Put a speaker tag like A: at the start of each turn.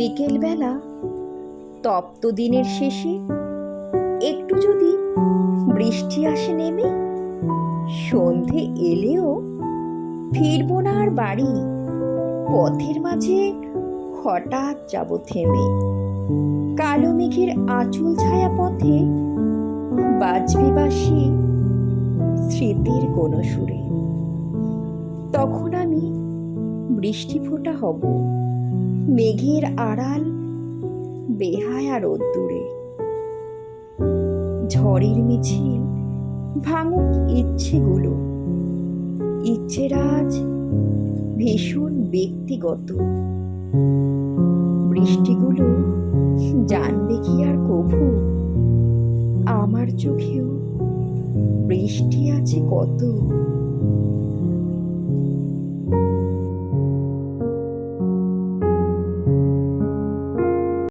A: বিকেলবেলা তপ্ত দিনের শেষে একটু যদি বৃষ্টি আসে নেমে, সন্ধে এলেও ফিরবো না আর বাড়ি। পথের মাঝে হঠাৎ যাব থেমে। কালো মেঘের আঁচল ছায়া পথে বাজবে বাসি স্মৃতির কোনো সুরে। তখন আমি বৃষ্টি ফোঁটা হব। মেঘের আড়াল, বেহায়া রোদ্দুরে। ঝড়ের মিছিল, ভাঙুক ইচ্ছেগুলো। ইচ্ছেরাজ ভীষণ ব্যক্তিগত। বৃষ্টিগুলো জানবে কি আর কভু? আমার চোখেও বৃষ্টি আছে কত?